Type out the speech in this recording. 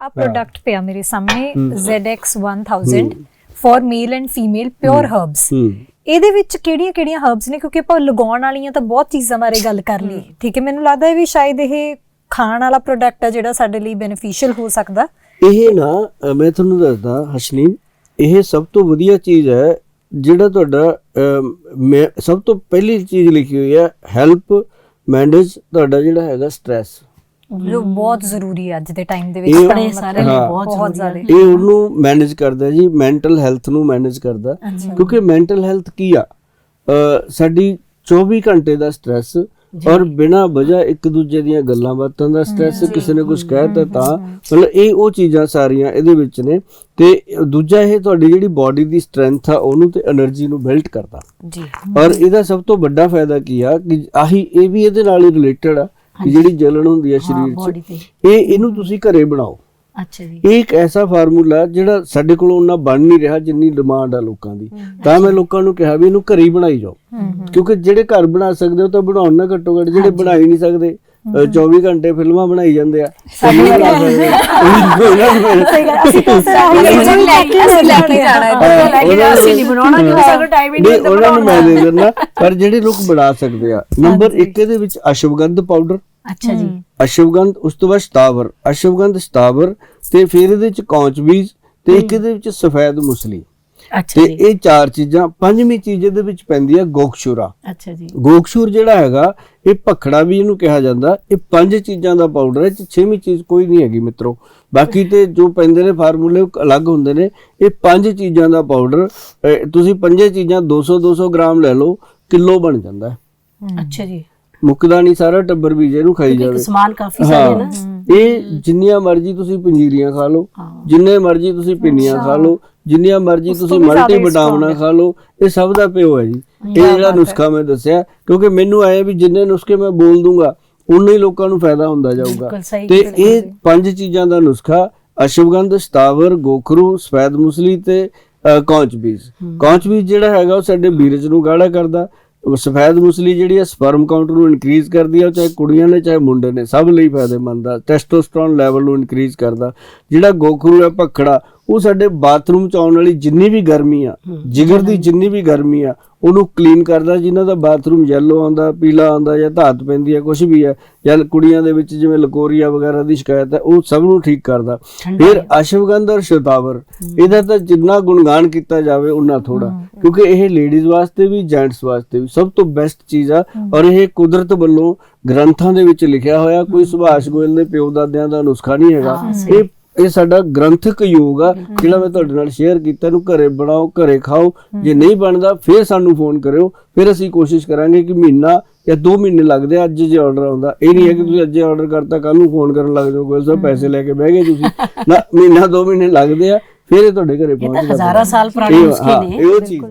ਆ ਪ੍ਰੋਡਕਟ ਪਿਆ ਮੇਰੇ ਸਾਹਮਣੇ ZX 1000 for male and female pure herbs ਇਹਦੇ ਵਿੱਚ ਕਿਹੜੀਆਂ-ਕਿਹੜੀਆਂ ਹਰਬਸ ਨੇ? ਕਿਉਂਕਿ ਆਪਾਂ ਲਗਾਉਣ ਵਾਲੀਆਂ ਤਾਂ ਬਹੁਤ ਚੀਜ਼ਾਂ ਬਾਰੇ ਗੱਲ ਕਰ ਲਈ ਠੀਕ ਹੈ ਮੈਨੂੰ ਲੱਗਦਾ ਹੈ ਵੀ ਸ਼ਾਇਦ ਇਹ ਖਾਣ ਵਾਲਾ ਪ੍ਰੋਡਕਟ ਹੈ ਜਿਹੜਾ ਸਾਡੇ ਲਈ ਬੈਨੀਫੀਸ਼ੀਅਲ ਹੋ ਸਕਦਾ। ਇਹ ਨਾ ਮੈਂ ਤੁਹਾਨੂੰ ਦੱਸਦਾ ਹਸ਼ਨੀਮ ਇਹ ਸਭ ਤੋਂ ਵਧੀਆ ਚੀਜ਼ ਹੈ ਜਿਹੜਾ ਤੁਹਾਡਾ ਸਭ ਤੋਂ ਪਹਿਲੀ ਚੀਜ਼ ਲਿਖੀ ਹੋਈ ਹੈ ਹੈਲਪ ਮੈਨੇਜ ਤੁਹਾਡਾ ਜਿਹੜਾ ਹੈਗਾ ਸਟ्रेस ਜੋ ਬਹੁਤ ਜ਼ਰੂਰੀ ਅੱਜ ਦੇ ਟਾਈਮ ਦੇ ਵਿੱਚ ਆਪਣੇ ਸਾਰੇ ਲਈ ਬਹੁਤ ਜ਼ਰੂਰੀ ਹੈ। ਇਹ ਉਹਨੂੰ ਮੈਨੇਜ ਕਰਦਾ ਜੀ ਮੈਂਟਲ ਹੈਲਥ ਨੂੰ ਮੈਨੇਜ ਕਰਦਾ ਕਿਉਂਕਿ ਮੈਂਟਲ ਹੈਲਥ ਕੀ ਆ? ਸਾਡੀ 24 ਘੰਟੇ ਦਾ ਸਟ्रेस ਔਰ ਬਿਨਾ ਵਜ੍ਹਾ ਇੱਕ ਦੂਜੇ ਦੀਆਂ ਗੱਲਾਂ ਬਾਤਾਂ ਦਾ ਸਟ੍ਰੈਸ ਕਿਸੇ ਨੇ ਕੁਝ ਕਹਿਤਾ ਤਾਂ ਮਤਲਬ ਇਹ ਉਹ ਚੀਜ਼ਾਂ ਸਾਰੀਆਂ ਇਹਦੇ ਵਿੱਚ ਨੇ ਤੇ ਦੂਜਾ ਇਹ ਤੁਹਾਡੀ ਜਿਹੜੀ ਬਾਡੀ ਦੀ ਸਟਰੈਂਥ ਆ ਉਹਨੂੰ ਤੇ એનર્ਜੀ ਨੂੰ ਬਿਲਡ ਕਰਦਾ। ਜੀ। ਔਰ ਇਹਦਾ ਸਭ ਤੋਂ ਵੱਡਾ ਫਾਇਦਾ ਕੀ ਆ ਕਿ ਆਹੀ ਇਹ ਵੀ ਇਹਦੇ ਨਾਲ ਹੀ ਰਿਲੇਟਡ ਆ ਕਿ ਜਿਹੜੀ ਜਲਣ ਹੁੰਦੀ ਆ ਸਰੀਰ 'ਚ। ਇਹ ਇਹਨੂੰ ਤੁਸੀਂ ਘਰੇ ਬਣਾਓ। ਅੱਛਾ ਜੀ। ਇਹ ਇੱਕ ਐਸਾ ਫਾਰਮੂਲਾ ਜਿਹੜਾ ਸਾਡੇ ਕੋਲ ਉਹਨਾਂ ਬਣ ਨਹੀਂ ਰਿਹਾ ਜਿੰਨੀ ਡਿਮਾਂਡ ਆ ਲੋਕਾਂ ਦੀ। ਤਾਂ ਮੈਂ ਲੋਕਾਂ ਨੂੰ ਕਿਹਾ ਵੀ ਇਹਨੂੰ ਘਰੇ ਹੀ ਬਣਾਈ ਜਾਓ। ਕਿਉਂਕਿ ਜਿਹੜੇ ਘਰ ਬਣਾ ਸਕਦੇ ਹੋ ਤਾਂ ਬਣਾਉਣ ਨਾ ਘੱਟੋ ਘੱਟ ਜਿਹੜੇ ਬਣਾ ਹੀ ਨਹੀਂ ਸਕਦੇ ਅ, 24 ਘੰਟੇ ਫਿਲਮਾਂ ਬਣਾਈ ਜਾਂਦੇ ਆ। ਸਹੀ ਗੱਲ ਅਸੀਂ ਤਾਂ ਸਾਡੇ ਸਾਰੇ ਲੈ ਕੇ ਲੈ ਕੇ ਜਾਣਾ ਹੈ। ਲੈ ਕੇ ਅਸੀਂ ਨਹੀਂ ਬਣਾਉਣਾ ਕਿਉਂਕਿ ਸਾਨੂੰ ਟਾਈਮ ਹੀ ਨਹੀਂ ਉਹਨਾਂ ਨੂੰ ਮੈਂ ਦੇ। ਦਿੰਦਾ ਪਰ ਜਿਹੜੇ ਲੋਕ ਬਣਾ ਸਕਦੇ ਆ। ਨੰਬਰ 1 ਇਹਦੇ ਵਿੱਚ ਅਸ਼ਵਗੰਧ ਪਾਊਡਰ ਦਾ। ਅੱਛਾ ਜੀ। ਅਸ਼ਵਗੰਧ ਉਸ ਤੋਂ ਬਾਅਦ ਸ਼ਤਾਵਰ। ਅਸ਼ਵਗੰਧ ਸ਼ਤਾਵਰ ਤੇ ਫਿਰ ਇਹਦੇ ਵਿੱਚ ਕੌਂਚ ਬੀਜ ਤੇ ਇੱਕ ਇਹਦੇ ਵਿੱਚ ਸਫੈਦ ਮੁਸਲੀ। ਅੱਛਾ ਤੇ ਇਹ ਚਾਰ ਚੀਜ਼ਾਂ ਪੰਜਵੀਂ ਚੀਜ਼ ਇਹਦੇ ਵਿੱਚ ਪੈਂਦੀ ਹੈ ਗੋਖਸ਼ੂਰਾ ਅੱਛਾ ਜੀ। ਗੋਖਸ਼ੂਰ ਜਿਹੜਾ ਹੈਗਾ ਇਹ ਭਖੜਾ ਵੀ ਇਹਨੂੰ ਕਿਹਾ ਜਾਂਦਾ। ਇਹ ਪੰਜ ਚੀਜ਼ਾਂ ਦਾ ਪਾਊਡਰ ਹੈ ਤੇ ਛੇਵੀਂ ਚੀਜ਼ ਕੋਈ ਨਹੀਂ ਹੈਗੀ ਮਿੱਤਰੋ। ਬਾਕੀ ਤੇ ਜੋ ਪੈਂਦੇ ਨੇ ਫਾਰਮੂਲੇ ਉਹ ਅਲੱਗ ਹੁੰਦੇ ਨੇ। ਇਹ ਪੰਜ ਚੀਜ਼ਾਂ ਦਾ ਪਾਊਡਰ ਤੁਸੀਂ ਪੰਜੇ ਚੀਜ਼ਾਂ 200 200 ਗ੍ਰਾਮ ਲੈ ਲਓ ਕਿਲੋ ਬਣ ਜਾਂਦਾ। ਹੈ ਅੱਛਾ ਜੀ। ਮੁੱਕਦਾ ਨਹੀਂ ਸਾਰਾ ਟੱਬਰ ਵੀ ਜੇ ਇਹਨੂੰ ਖਾਈ ਜਾਵੇ। ਸਮਾਨ ਕਾਫੀ ਸਾਰੇ ਨਾ ਇਹ ਜਿੰਨੀਆਂ ਮਰਜ਼ੀ ਤੁਸੀਂ ਪੰਜੀਰੀਆਂ ਖਾ ਲਓ। ਜਿੰਨੇ ਮਰਜ਼ੀ ਤੁਸੀਂ ਪਿੰਨੀਆਂ ਖਾ ਲਓ ਜਿੰਨੀਆਂ ਮਰਜ਼ੀ ਤੁਸੀਂ ਮਲਟੀ ਵਿਟਾਮਿਨਾਂ ਖਾ ਲਓ ਇਹ ਸਭ ਦਾ ਪਿਓ ਹੈ ਜੀ। ਇਹ ਜਿਹੜਾ ਨੁਸਖਾ ਮੈਂ ਦੱਸਿਆ ਕਿਉਂਕਿ ਮੈਨੂੰ ਆਇਆ ਵੀ ਜਿੰਨੇ ਨੁਸਖੇ ਮੈਂ ਬੋਲ ਦੂੰਗਾ ਉਨੇ ਹੀ ਲੋਕਾਂ ਨੂੰ ਫਾਇਦਾ ਹੁੰਦਾ ਜਾਊਗਾ। ਤੇ ਇਹ ਪੰਜ ਚੀਜ਼ਾਂ ਦਾ ਨੁਸਖਾ ਅਸ਼ਵਗੰਧ ਸਤਾਵਰ ਗੋਖਰੂ ਸਫੈਦ ਮੁਸਲੀ ਤੇ ਕੌਂਚ ਬੀਜ। ਕੌਂਚ ਬੀਜ ਜਿਹੜਾ ਹੈਗਾ ਉਹ ਸਾਡੇ ਬੀਰਜ ਨੂੰ ਗਾੜਾ ਕਰਦਾ ਸਫੈਦ ਮੁਸਲੀ ਜਿਹੜੀ ਹੈ ਸਪਰਮ ਕਾਊਂਟ ਨੂੰ ਇਨਕਰੀਜ਼ ਕਰਦੀ ਹੈ ਚਾਹੇ ਕੁੜੀਆਂ ਨੇ, ਚਾਹੇ ਮੁੰਡੇ ਨੇ, ਸਭ ਲਈ ਫਾਇਦੇਮੰਦ ਆ। ਟੈਸਟੋਸਟੇਰੋਨ ਲੈਵਲ ਨੂੰ ਇਨਕਰੀਜ਼ ਕਰਦਾ। ਜਿਹੜਾ ਗੋਖਰੂ ਹੈ ਭਖੜਾ ਉਹ ਸਾਡੇ ਬਾਥਰੂਮ ਚ ਆਉਣ ਵਾਲੀ ਜਿੰਨੀ ਵੀ ਗਰਮੀ ਆ ਜਿਗਰ ਦੀ ਜਿੰਨੀ ਵੀ ਗਰਮੀ ਆ ਉਹਨੂੰ ਕਲੀਨ ਕਰਦਾ ਜਿਨ੍ਹਾਂ ਦਾ ਬਾਥਰੂਮ ਯੈਲੋ ਆਉਂਦਾ ਪੀਲਾ ਆਉਂਦਾ ਜਾਂ ਧਾਤ ਪੈਂਦੀ ਹੈ ਕੁਝ ਵੀ ਹੈ ਜਾਂ ਕੁੜੀਆਂ ਦੇ ਵਿੱਚ ਜਿਵੇਂ ਲਕੋਰੀਆ ਵਗੈਰਾ ਦੀ ਸ਼ਿਕਾਇਤ ਹੈ ਉਹ ਸਭ ਨੂੰ ਠੀਕ ਕਰਦਾ। ਫਿਰ ਅਸ਼ਵਗੰਧ ਔਰ ਸ਼ਤਾਵਰ ਇਹਦਾ ਤਾਂ ਜਿੰਨਾ ਗੁਣਗਾਨ ਕੀਤਾ ਜਾਵੇ ਉਨਾ ਥੋੜਾ ਕਿਉਂਕਿ ਇਹ ਲੇਡੀਜ਼ ਵਾਸਤੇ ਵੀ ਜੈਂਟਸ ਵਾਸਤੇ ਵੀ ਸਭ ਤੋਂ ਬੈਸਟ ਚੀਜ਼ ਆ ਔਰ ਇਹ ਕੁਦਰਤ ਵੱਲੋਂ ਗ੍ਰੰਥਾਂ ਦੇ ਵਿੱਚ ਲਿਖਿਆ ਹੋਇਆ ਕੋਈ ਸੁਭਾਸ਼ ਗੋਇਲ ਦੇ ਪਿਓ ਦਾਦਿਆਂ ਦਾ ਨੁਸਖਾ ਨਹੀਂ ਹੈਗਾ। ਇਹ ਇਹ ਸਾਡਾ ਗ੍ਰੰਥਕ ਯੋਗ ਆ। ਜਿਹੜਾ ਮੈਂ ਤੁਹਾਡੇ ਨਾਲ ਸ਼ੇਅਰ ਕੀਤਾ ਇਹਨੂੰ ਘਰੇ ਬਣਾਓ ਘਰੇ ਖਾਓ। ਜੇ ਨਹੀਂ ਬਣਦਾ ਫਿਰ ਸਾਨੂੰ ਫੋਨ ਕਰਿਓ। ਫਿਰ ਅਸੀਂ ਕੋਸ਼ਿਸ਼ ਕਰਾਂਗੇ ਕਿ ਮਹੀਨਾ ਜਾਂ 2 ਮਹੀਨੇ ਲੱਗਦੇ ਆ, ਅੱਜ ਜੇ ਆਰਡਰ ਆਉਂਦਾ। ਇਹ ਨਹੀਂ ਹੈ ਕਿ ਤੁਸੀਂ ਅੱਜ ਆਰਡਰ ਕਰਤਾ ਕੱਲ ਨੂੰ ਫੋਨ ਕਰਨ ਲੱਗ ਜਾਓ ਗੋਇਲ ਸਾਹਿਬ ਪੈਸੇ ਲੈ ਕੇ ਬਹਿ ਗਏ ਤੁਸੀਂ। ਨਾ ਮਹੀਨਾ 2 ਮਹੀਨੇ ਲੱਗਦੇ ਆ ਫਿਰ ਇਹ ਤੁਹਾਡੇ ਘਰੇ ਪਹੁੰਚ ਜਾਂਦਾ ਹਜ਼ਾਰਾਂ ਸਾਲ ਪੁਰਾਣੇ ਨੁਸਖੇ ਹਾਂ, ਇਹ ਉਹ ਚੀਜ਼।